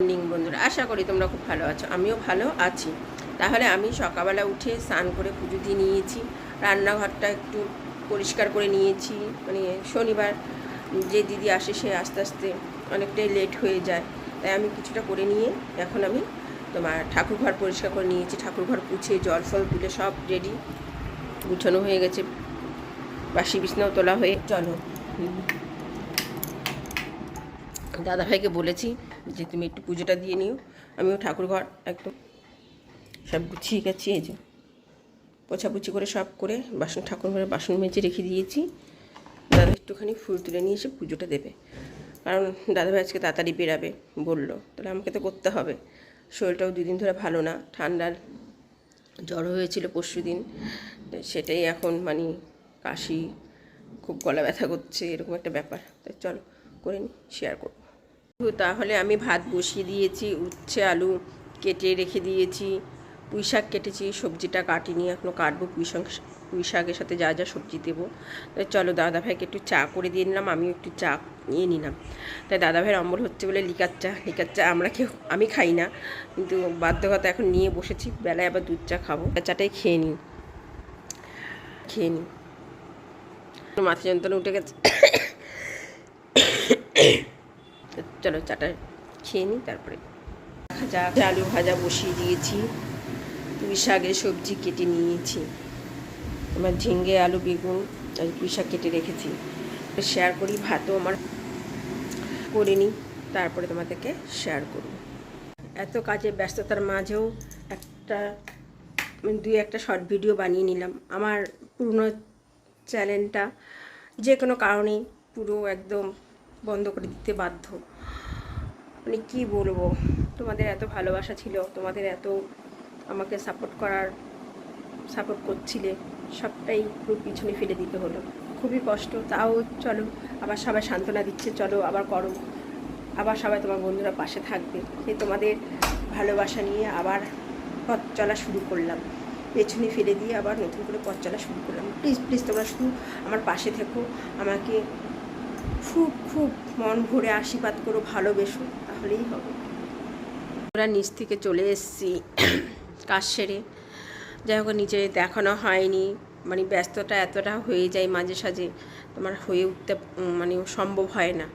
Morning বন্ধুরা, আশা করি তোমরা খুব ভালো আছো। আমিও ভালো আছি। তাহলে আমি সকালবেলা উঠে স্নান করে পুজো দিয়ে নিয়েছি। রান্নাঘরটা একটু পরিষ্কার করে নিয়েছি। মানে শনিবার যে দিদি আসে সে আস্তে আস্তে অনেকটাই লেট হয়ে যায়। তাই আমি কিছুটা করে নিয়ে এখন আমি তোমার ঠাকুরঘর পরিষ্কার করে নিয়েছি। ঠাকুর ঘর পুছিয়ে জল ফল তুলে সব রেডি গুছানো হয়ে গেছে। বাসি বিছনাও তোলা হয়ে, চলো। দাদাভাইকে বলেছি যে তুমি একটু পুজোটা দিয়ে নিও। আমিও ঠাকুর ঘর একদম সব গুছিয়ে গেছি এই যে পোছাপুছি করে সব করে বাসন ঠাকুর ঘরে বাসন মেজে রেখে দিয়েছি। দাদা একটুখানি ফুল তুলে নিয়ে এসে পুজোটা দেবে। কারণ দাদাভাই আজকে তাড়াতাড়ি বেরাবে বলল। তাহলে আমাকে তো করতে হবে। শরীরটাও দুদিন ধরে ভালো না। ঠান্ডার জ্বর হয়েছিল পরশু দিন। সেটাই এখন মানে কাশি, খুব গলা ব্যথা করছে, এরকম একটা ব্যাপার। তাই চলো, করে নি শেয়ার করব। তাহলে আমি ভাত বসিয়ে দিয়েছি, উচ্ছে, আলু কেটে রেখে দিয়েছি, পুঁই শাক কেটেছি, সবজিটা কাটিনি এখনও কাটবো, পুঁই শাক, পুঁই শাকের সাথে যা যা সবজি দেবো। চলো দাদাভাইকে একটু চা করে দিয়ে নিলাম, আমিও একটু চা নিয়ে নিলাম। তাই দাদা ভাইয়ের অম্বল হচ্ছে বলে লিকার চা লিকার চা আমরা কেউ, আমি খাই না, কিন্তু বাধ্যকতা এখন নিয়ে বসেছি, বেলায় আবার দুধ চা খাব। চাটাই খেয়ে নিই খেয়ে নিই। মাথা যন্ত্রণা উঠে গেছে। চলো চাটা খেয়ে নিই, তারপরে ভাজা, আলু ভাজা বসিয়ে দিয়েছি। পুঁই শাকের সবজি কেটে নিয়েছি। আমার ঝিঙ্গে আলু, বেগুন, আর পুঁই শাক কেটে রেখেছি। শেয়ার করি, ভাতও আমার করে নিই, তারপরে তোমাদেরকে শেয়ার করব। এত কাজে ব্যস্ততার মাঝেও একটা দুই একটা শর্ট ভিডিও বানিয়ে নিলাম। আমার পুরনো চ্যানেলটা যে কোনো কারণেই পুরো একদম বন্ধ করে দিতে বাধ্য। মানে কি বলব? তোমাদের এত ভালোবাসা ছিল, তোমাদের এত আমাকে সাপোর্ট করার সাপোর্ট করছিলে, সবটাই পুরো পিছনে ফেলে দিতে হলো। খুবই কষ্ট। তাও চলো, আবার সবাই সান্ত্বনা দিচ্ছে, চলো আবার করো। আবার সবাই তোমার বন্ধুরা পাশে থাকবে। সে তোমাদের ভালোবাসা নিয়ে আবার পথ চলা শুরু করলাম। পেছনে ফেলে দিয়ে আবার নতুন করে পথ চলা শুরু করলাম। প্লিজ প্লিজ তোমরা শুধু আমার পাশে থেকো। আমাকে খুব খুব মন ভরে আশীর্বাদ করো, ভালোবেসো, তাহলেই হবে। আমরা নিচ থেকে চলে এসেছি কাজ সেরে। যাই হোক, নিচে দেখানো হয়নি। মানে ব্যস্ততা এতটা হয়ে যায় মাঝে সাঝে, তোমার হয়ে উঠতে মানে সম্ভব হয় না।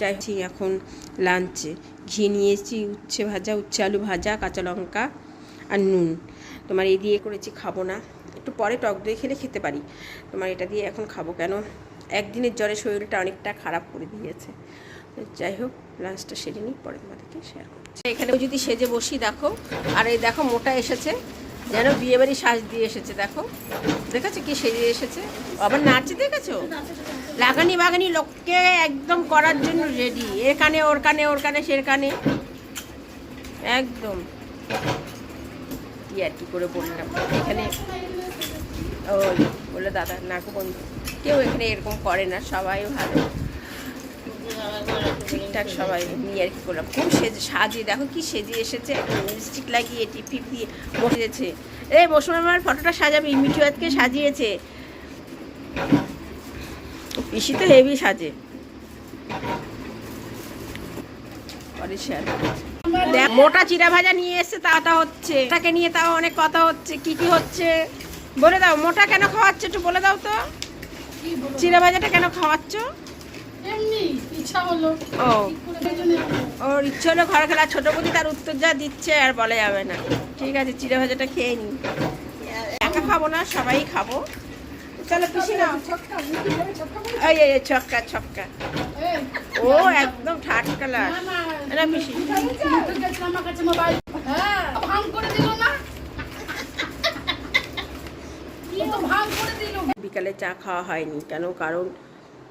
চাইছি এখন লাঞ্চে। ঘি নিয়েছি, উচ্ছে ভাজা, উচ্ছে আলু ভাজা, কাঁচা লঙ্কা আর নুন। তোমার এই দিয়ে করেছি খাব না। একটু পরে টক দই খেলে খেতে পারি। তোমার এটা দিয়ে এখন খাব, কেন? একদিনের জ্বরে শরীরটা অনেকটা খারাপ করে দিয়েছে। যাই হোক লাঞ্চটা সেরে নিই, পরে তোমাদেরকে শেয়ার করছি। এখানেও যদি সেজে বসি, দেখো, আর এই দেখো, মোটা এসেছে। যেন বিয়েবাড়ি সাজ দিয়ে এসেছে, দেখো। দেখেছ কি সেজে এসেছে? আবার নাচে দেখেছ? লাগানি বাগানি লোককে একদম করার জন্য রেডি এর কানে, ওর কানে ওর কানে সের কানে। একদম। কি আর কি করে বললাম? এখানে ওই বলল, দাদা নাকু বন্ধু, কেউ এখানে এরকম করে না, সবাই ভালো। ঠিকঠাক সবাই নিয়ে আর কি করলাম। খুব সেজে, সাজিয়ে, দেখো কি সেজে এসেছে লিপস্টিক লাগিয়ে টিপ দিয়ে বসেছে এই মৌসুম আমার, ফটোটা সাজাবি, মিঠু আজকে সাজিয়েছে। পিসি তো হেভি সাজে। পরে শেয়ার মোটা চিরা ভাজা নিয়ে এসছে তা তা হচ্ছে। তাকে নিয়ে তাও অনেক কথা হচ্ছে, কি কি হচ্ছে। বলে দাও মোটা কেন খাওয়াচ্ছ? একটু বলে দাও তো। চিরা ভাজাটা কেন খাওয়াচ্ছ? ও। ওর ইচ্ছে হলো ঘরে খেলা ছোটো বুদ্ধি তার উত্তর যা দিচ্ছে আর বলা যাবে না। ঠিক আছে চিড়ে ভাজাটা খেয়ে একা খাব না সবাই খাব। চলো পিসি এই ছক্কা ছক্কা ও একদম ঠাট কালার না না না পিসি তো গেছে আমার কাছে মোবাইল হ্যাঁ ভাঙ করে দিল না কি তো ভাঙ করে দিল বিকালে চা খাওয়া হয়নি। কেন? কারণ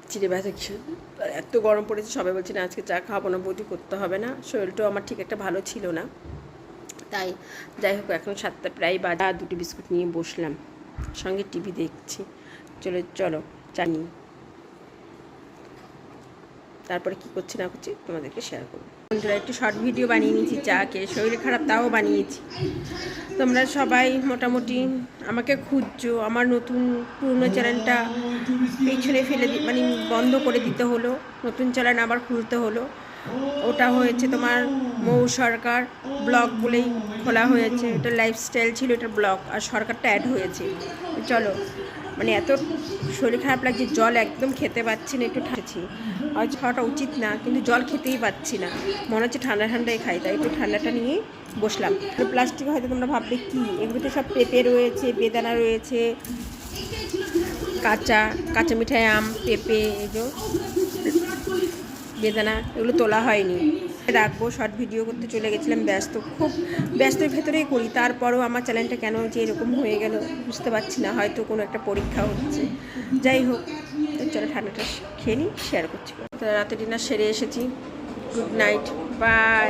চিড়ে ব্যথা এত গরম পড়েছে, সবাই বলছে, না, আজকে চা খাওয়াবো না, বৌদি করতে হবে না। শরীরটাও আমার ঠিক একটা ভালো ছিল না। তাই যাই হোক, এখন সাতটা প্রায় বাজা। দুটি বিস্কুট নিয়ে বসলাম। সঙ্গে টিভি দেখছি। চলো চলো, চা নিই। তারপরে কি করছি না করছি তোমাদেরকে শেয়ার করব। বন্ধুরা, একটু শর্ট ভিডিও বানিয়ে নিয়েছি, চা খেয়ে শরীর খারাপ তাও বানিয়েছি। তোমরা সবাই মোটামুটি আমাকে খুঁজছো, আমার নতুন পুরনো চ্যানেলটা পেছনে ফেলে মানে বন্ধ করে দিতে হলো, নতুন চ্যানেল আবার খুলতে হলো। ওটা হয়েছে তোমার মৌ সরকার ব্লগ বলেই খোলা হয়েছে, এটা লাইফস্টাইল ছিল, এটা ব্লগ, আর সরকারটা অ্যাড হয়েছে। চলো মানে এত শরীর খারাপ লাগছে, জল একদম খেতে পাচ্ছি না, একটু ঠাচ্ছি আজ খাওয়াটা উচিত না, কিন্তু জল খেতেই পাচ্ছি না। মনে হচ্ছে ঠান্ডা ঠান্ডাই খাই, তাই একটু ঠান্ডাটা নিয়ে বসলাম। প্লাস্টিক হয়তো তোমরা ভাববে কি? এগুলোতে সব পেঁপে রয়েছে, বেদানা রয়েছে, কাঁচা কাঁচা মিঠাই আম, পেঁপে এগুলো বেদানা, এগুলো তোলা হয়নি। রাখব শর্ট ভিডিও করতে চলে গেছিলাম, ব্যস্ত, খুব ব্যস্তের ভেতরেই করি। তারপরও আমার চ্যানেলটা কেন যে এরকম হয়ে গেল বুঝতে পারছি না, হয়তো কোনো একটা পরীক্ষা হচ্ছে। যাই হোক চলো ঠান্ডাটা খেয়ে নিই শেয়ার করছি। রাতে ডিনার সেরে এসেছি। Good night bye